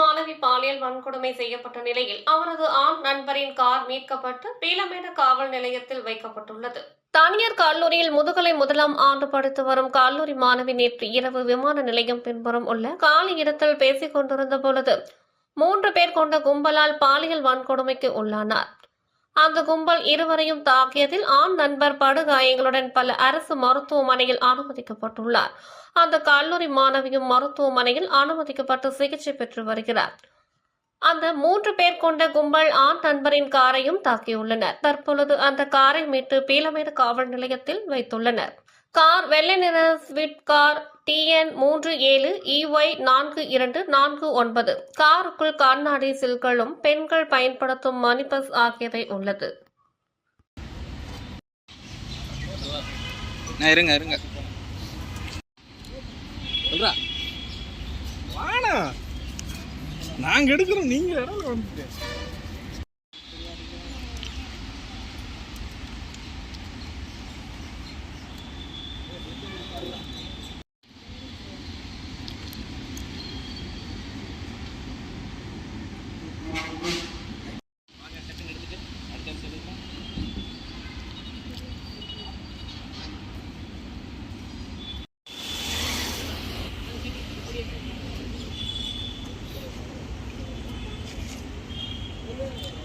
மாணவி பாலியல் வன்கொடுமை செய்யப்பட்ட நிலையில் அவரது ஆண் நண்பரின் கார் மீட்கப்பட்டு பீலமேடு காவல் நிலையத்தில் வைக்கப்பட்டுள்ளது. தனியார் கல்லூரியில் முதுகலை முதலாம் ஆண்டு படித்து வரும் கல்லூரி மாணவி நேற்று இரவு விமான நிலையம் பின்புறம் உள்ள காலி இடத்தில் பேசிக் கொண்டிருந்த பொழுது மூன்று பேர் கொண்ட கும்பலால் பாலியல் வன்கொடுமைக்கு உள்ளானார். அந்த கும்பல் இருவரையும் தாக்கியதில் ஆண் நண்பர் படுகாயங்களுடன் பல அரசு மருத்துவமனையில் அனுமதிக்கப்பட்டுள்ளார். அந்த கல்லூரி மாணவியும் மருத்துவமனையில் அனுமதிக்கப்பட்டு சிகிச்சை பெற்று வருகிறார். அந்த மூன்று பேர் கொண்ட கும்பல் ஆண் நண்பரின் காரையும் தாக்கியுள்ளனர். தற்பொழுது அந்த காரை மீட்டு பீலமேடு காவல் நிலையத்தில் வைத்துள்ளனர். கார் வெள்ளை நிற ஸ்விஃப்ட் கார் டிஎன் மூன்று ஏழு இஒய் நான்கு இரண்டு நான்கு ஒன்பது. காருக்குள் கண்ணாடி சில்களும் பெண்கள் பயன்படுத்தும் மணிபஸ் ஆகியவை உள்ளது. நாங்க எடுக்கிறோம் நீங்க Thank. Yeah.